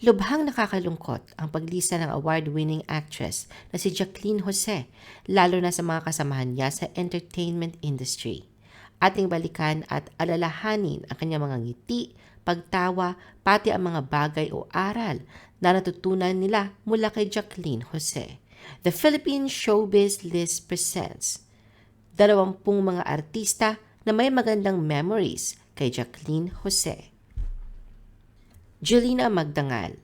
Lubhang nakakalungkot ang paglista ng award-winning actress na si Jacqueline Jose, lalo na sa mga kasamahan niya sa entertainment industry. Ating balikan at alalahanin ang kanyang mga ngiti, pagtawa, pati ang mga bagay o aral na natutunan nila mula kay Jacqueline Jose. The Philippine Showbiz List presents dalawampung mga artista na may magandang memories kay Jacqueline Jose. Julina Magdangal.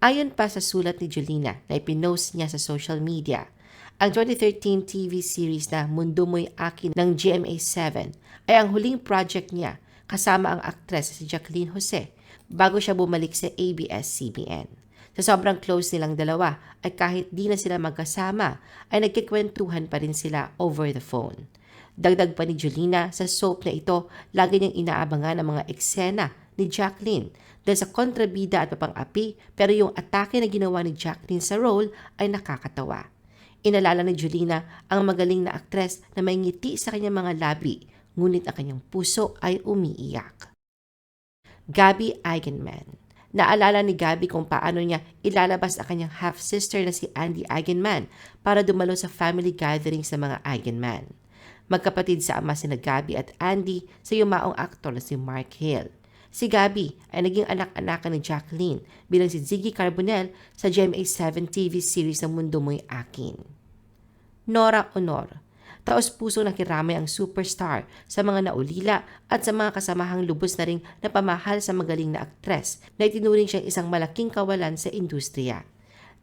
Ayon pa sa sulat ni Julina na ipinost niya sa social media, ang 2013 TV series na Mundo Mo'y Akin ng GMA7 ay ang huling project niya kasama ang aktres si Jacqueline Jose bago siya bumalik sa ABS-CBN. Sa sobrang close nilang dalawa ay kahit di na sila magkasama ay nagkikwentuhan pa rin sila over the phone. Dagdag pa ni Julina sa soap na ito, lagi niyang inaabangan ang mga eksena ni Jacqueline dahil sa kontrabida at papang-api pero yung atake na ginawa ni Jacqueline sa role ay nakakatawa. Inalala ni Julina ang magaling na aktres na may ngiti sa kanyang mga labi ngunit ang kanyang puso ay umiiyak. Gabby Eigenman Naalala ni Gabby kung paano niya ilalabas ang kanyang half-sister na si Andy Eigenman para dumalo sa family gathering sa mga Eigenman. Magkapatid sa ama sina Gabby at Andy sa yumaong aktor na si Mark Hill. Si Gabby ay naging anak-anakan ni Jacqueline bilang si Ziggy Carbonell sa GMA7 TV series na Mundo Mo'y Akin. Nora Honor Taos puso nakiramay ang superstar sa mga naulila at sa mga kasamahang lubos na ring napamahal sa magaling na aktres na itinuring siyang isang malaking kawalan sa industriya.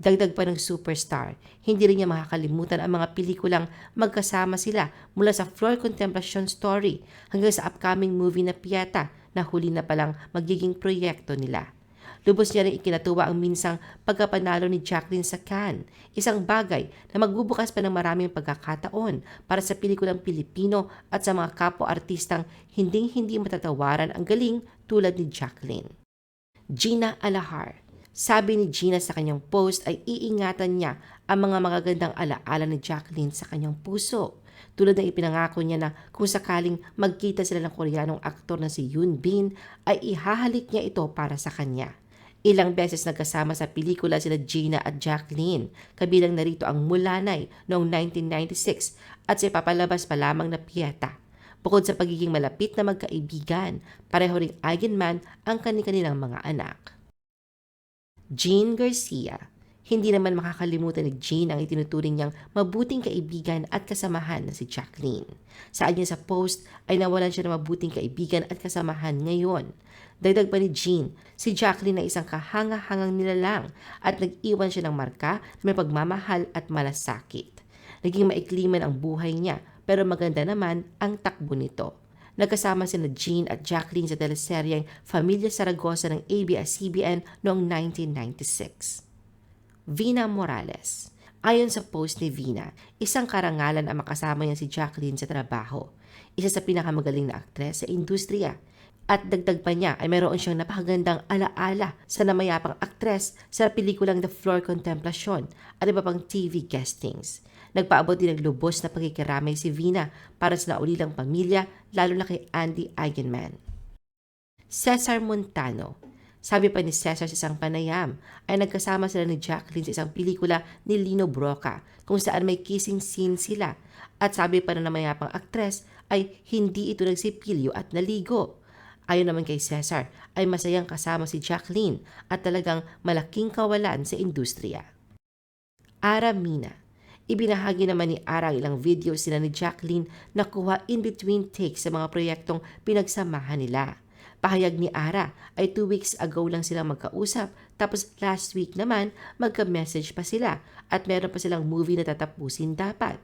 Dagdag pa ng superstar, hindi rin niya makakalimutan ang mga pelikulang magkasama sila mula sa Floor Contemplation Story hanggang sa upcoming movie na Pieta na huli na palang magiging proyekto nila. Lubos niya rin ikinatuwa ang minsang pagkapanalo ni Jacqueline sa Cannes, isang bagay na magbubukas pa ng maraming pagkakataon para sa pelikulang Pilipino at sa mga kapwa-artistang hinding-hindi matatawaran ang galing tulad ni Jacqueline. Gina Alahar sabi ni Gina sa kanyang post ay iingatan niya ang mga magagandang alaala ni Jacqueline sa kanyang puso. Tulad ng ipinangako niya na kung sakaling magkita sila ng koreanong aktor na si Yoon Bin ay ihahalik niya ito para sa kanya. Ilang beses nagkasama sa pelikula sila Gina at Jacqueline, kabilang narito ang Mulanay noong 1996 at sa ipapalabas pa lamang na Pieta. Bukod sa pagiging malapit na magkaibigan, pareho ring Eigenman ang kanilang mga anak. Jean Garcia hindi naman makakalimutan ni Jean ang itinuturing niyang mabuting kaibigan at kasamahan na si Jacqueline. Saan niya sa post ay nawalan siya ng mabuting kaibigan at kasamahan ngayon. Dagdag pa ni Jean, si Jacqueline ay isang kahanga-hangang nilalang at nag-iwan siya ng marka na may pagmamahal at malasakit. Naging maikli man ang buhay niya pero maganda naman ang takbo nito. Nagkasama sina Jean at Jacqueline sa teleseryeng Familia Saragosa ng ABS-CBN noong 1996. Vina Morales. Ayon sa post ni Vina, isang karangalan ang makasama niya si Jacqueline sa trabaho. Isa sa pinakamagaling na aktres sa industriya. At dagdag pa niya ay mayroon siyang napakagandang alaala sa namayapang aktres sa pelikulang The Floor Contemplation at iba pang TV guestings. Nagpaabot din ng lubos na pagkikiramay si Vina para sa naulilang pamilya lalo na kay Andy Eigenman. Cesar Montano sabi pa ni Cesar sa isang panayam ay nagkasama sila ni Jacqueline sa isang pelikula ni Lino Broca kung saan may kissing scene sila at sabi pa na namayapang aktres ay hindi ito nagsipilyo at naligo. Ayon naman kay Cesar ay masayang kasama si Jacqueline at talagang malaking kawalan sa industriya. Ara Mina Ibinahagi naman ni Ara ang ilang videos sila ni Jacqueline na kuha in between takes sa mga proyektong pinagsamahan nila. Pahayag ni Ara ay two weeks ago lang silang magkausap tapos last week naman magka-message pa sila at meron pa silang movie na tatapusin dapat.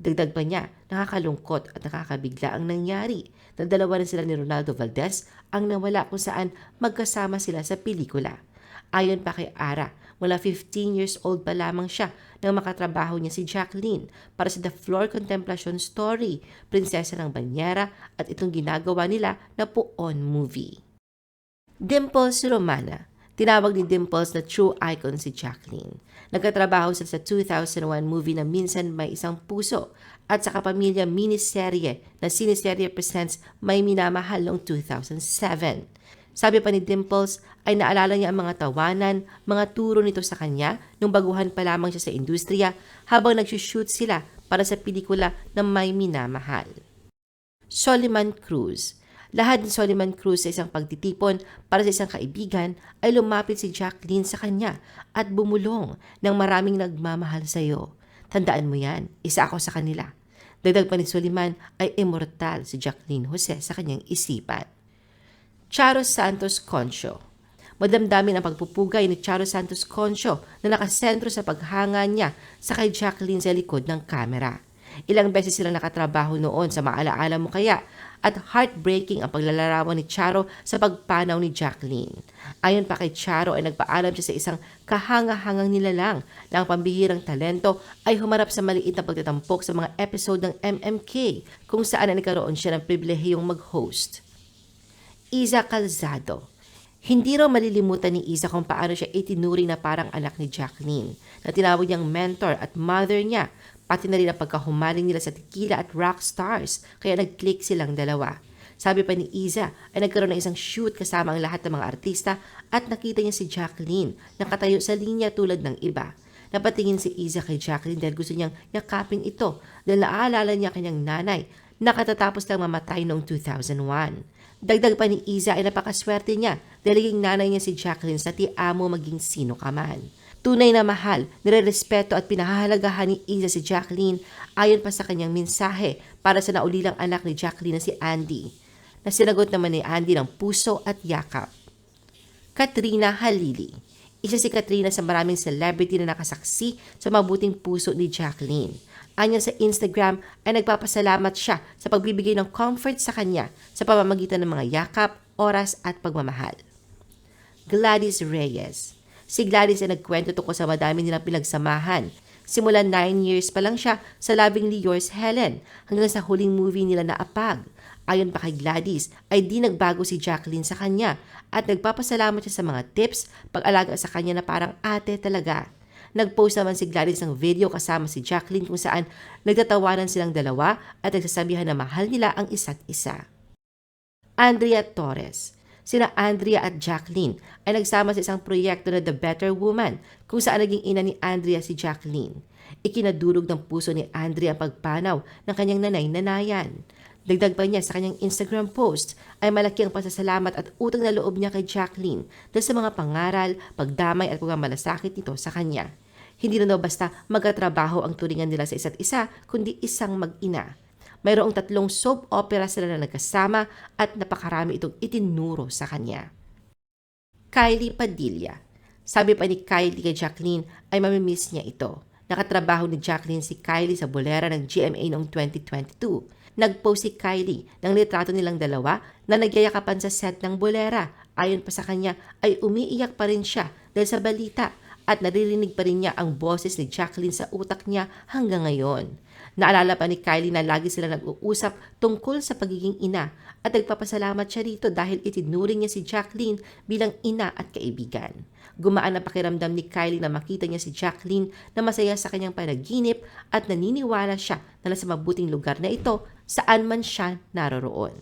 Dagdag pa niya, nakakalungkot at nakakabigla ang nangyari na dalawa rin sila ni Ronaldo Valdez ang nawala kung saan magkasama sila sa pelikula. Ayon pa kay Ara, mula 15 years old pa lamang siya nang makatrabaho niya si Jacqueline para sa The Floor Contemplation Story, Prinsesa ng Banyera at itong ginagawa nila na Puon movie. Dimples Romana Tinawag ni Dimples na true icon si Jacqueline. Nagkatrabaho sila sa 2001 movie na Minsan May Isang Puso at sa kapamilya miniserye na Siniserye Presents May Minamahal noong 2007. Sabi pa ni Dimples ay naalala niya ang mga tawanan, mga turo nito sa kanya nung baguhan pa lamang siya sa industriya habang nagsushoot sila para sa pelikula na may minamahal. Soliman Cruz lahat ni Soliman Cruz sa isang pagtitipon para sa isang kaibigan ay lumapit si Jacqueline sa kanya at bumulong ng maraming nagmamahal sa iyo. Tandaan mo yan, isa ako sa kanila. Dagdag pa ni Soliman ay immortal si Jacqueline Jose sa kanyang isipan. Charo Santos Concho Madamdamin ang pagpupugay ni Charo Santos Concho na nakasentro sa paghanga niya sa kay Jacqueline sa likod ng kamera. Ilang beses silang nakatrabaho noon sa maalaala mo kaya at heartbreaking ang paglalarawan ni Charo sa pagpanaw ni Jacqueline. Ayon pa kay Charo ay nagpaalam siya sa isang kahanga-hangang nilalang na ang pambihirang talento ay humarap sa maliit na pagtatampok sa mga episode ng MMK kung saan ay nagkaroon siya ng pribilehiyong mag-host. Iza Calzado hindi raw malilimutan ni Isa kung paano siya itinuring na parang anak ni Jacqueline, na tinawag niyang mentor at mother niya, pati na rin ang pagkahumaling nila sa tequila at rock stars, kaya nag-click silang dalawa. Sabi pa ni Iza ay nagkaroon ng isang shoot kasama ang lahat ng mga artista at nakita niya si Jacqueline nakatayo sa linya tulad ng iba. Napatingin si Iza kay Jacqueline dahil gusto niyang yakapin ito dahil naaalala niya kanyang nanay na katatapos lang mamatay noong 2001. Dagdag pa ni Iza ay napakaswerte niya dahil naging nanay niya si Jacqueline sa tiamo maging sino ka man. Tunay na mahal, nirerespeto at pinahahalagahan ni Iza si Jacqueline ayon pa sa kanyang mensahe para sa naulilang anak ni Jacqueline na si Andy, na sinagot naman ni Andy ng puso at yakap. Katrina Halili Isa si Katrina sa maraming celebrity na nakasaksi sa mabuting puso ni Jacqueline. Anya sa Instagram ay nagpapasalamat siya sa pagbibigay ng comfort sa kanya sa pamamagitan ng mga yakap, oras at pagmamahal. Gladys Reyes Si Gladys ay nagkwento tungkol sa madami nilang pinagsamahan. Simula 9 years pa lang siya sa Lovingly Yours Helen hanggang sa huling movie nila na Apag. Ayon pa kay Gladys, ay di nagbago si Jacqueline sa kanya at nagpapasalamat siya sa mga tips, pag-alaga sa kanya na parang ate talaga. Nag-post naman si Gladys ng video kasama si Jacqueline kung saan nagtatawanan silang dalawa at nagsasabihan na mahal nila ang isa't isa. Andrea Torres Sina Andrea at Jacqueline ay nagsama sa isang proyekto na The Better Woman kung saan naging ina ni Andrea si Jacqueline. Ikinadurog ng puso ni Andrea ang pagpanaw ng kanyang nanay-nanayan. Dagdag pa niya sa kanyang Instagram post ay malaki ang pasasalamat at utang na loob niya kay Jacqueline dahil sa mga pangaral, pagdamay at pagmamalasakit nito sa kanya. Hindi na daw basta magkatrabaho ang turingan nila sa isa't isa, kundi isang mag-ina. Mayroong tatlong soap opera sila na nagkasama at napakarami itong itinuro sa kanya. Kylie Padilla Sabi pa ni Kylie kay Jacqueline ay mamimiss niya ito. Nakatrabaho ni Jacqueline si Kylie sa bolera ng GMA noong 2022. Nag-post si Kylie ng litrato nilang dalawa na nagyayakapan sa set ng bolera. Ayon pa sa kanya ay umiiyak pa rin siya dahil sa balita at naririnig pa rin niya ang boses ni Jacqueline sa utak niya hanggang ngayon. Naalala pa ni Kylie na lagi sila nag-uusap tungkol sa pagiging ina at nagpapasalamat siya rito dahil itinuring niya si Jacqueline bilang ina at kaibigan. Gumaan ang pakiramdam ni Kylie na makita niya si Jacqueline na masaya sa kanyang panaginip at naniniwala siya na nasa mabuting lugar na ito saan man siya naroroon.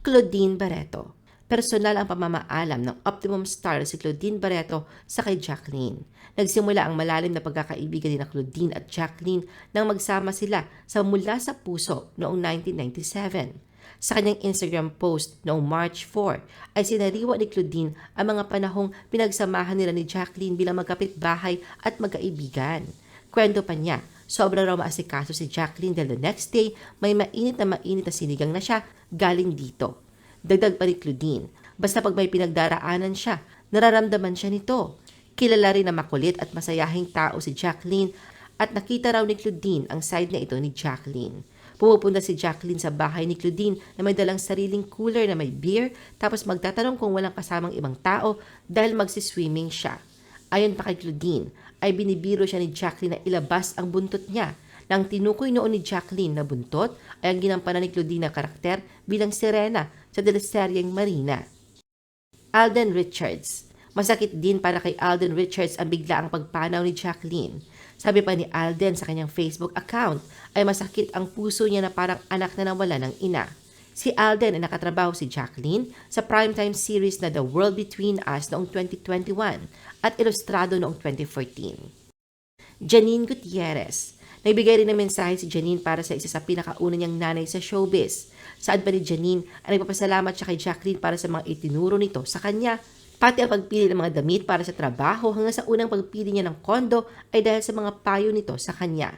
Claudine Barreto Personal ang pamamaalam ng Optimum Star si Claudine Barreto sa kay Jacqueline. Nagsimula ang malalim na pagkakaibigan ni na Claudine at Jacqueline nang magsama sila sa Mula sa Puso noong 1997. Sa kanyang Instagram post noong March 4 ay sinariwa ni Claudine ang mga panahong pinagsamahan nila ni Jacqueline bilang magkapit-bahay at magkaibigan. Kwento pa niya, sobrang raw maasikaso si Jacqueline dahil the next day may mainit na mainit na sinigang na siya galing dito. Dagdag pa ni Claudine, basta pag may pinagdaraanan siya, nararamdaman siya nito. Kilala rin na makulit at masayahing tao si Jacqueline at nakita raw ni Claudine ang side na ito ni Jacqueline. Pumupunta si Jacqueline sa bahay ni Claudine na may dalang sariling cooler na may beer tapos magtatanong kung walang kasamang ibang tao dahil magsiswimming siya. Ayon pa kay Claudine, ay binibiro siya ni Jacqueline na ilabas ang buntot niya. Nang tinukoy noon ni Jacqueline na buntot ay ang ginampanan ni Claudine na karakter bilang sirena sa teleseryeng Marina. Alden Richards Masakit din para kay Alden Richards ang biglaang pagpanaw ni Jacqueline. Sabi pa ni Alden sa kanyang Facebook account ay masakit ang puso niya na parang anak na nawala ng ina. Si Alden ay nakatrabaho si Jacqueline sa primetime series na The World Between Us noong 2021 at ilustrado noong 2014. Janine Gutierrez. Nagbigay rin ng mensahe si Janine para sa isa sa pinakauna niyang nanay sa showbiz. Saan ba ni Janine ay nagpapasalamat siya kay Jacqueline para sa mga itinuro nito sa kanya Pati ang pagpili ng mga damit para sa trabaho hanggang sa unang pagpili niya ng kondo ay dahil sa mga payo nito sa kanya.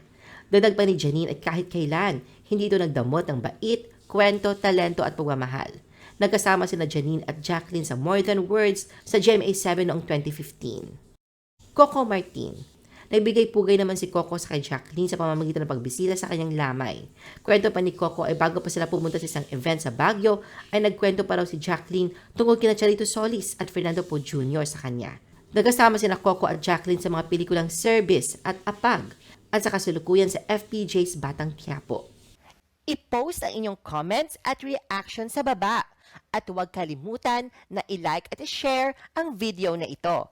Dadag pa ni Janine at kahit kailan, hindi ito nagdamot ng bait, kwento, talento at pagmamahal. Nagkasama sina Janine at Jacqueline sa More Than Words sa GMA7 noong 2015. Coco Martin Nagbigay pugay naman si Coco sa kay Jacqueline sa pamamagitan ng pagbisita sa kanyang lamay. Kwento pa ni Coco ay bago pa sila pumunta sa isang event sa Baguio, ay nagkwento pa raw si Jacqueline tungkol kina Charito Solis at Fernando Po Jr. sa kanya. Nagkasama sina Coco at Jacqueline sa mga pelikulang Service at Apag at sa kasulukuyan sa FPJ's Batang Quiapo. I-post ang inyong comments at reaction sa baba. At huwag kalimutan na i-like at i-share ang video na ito.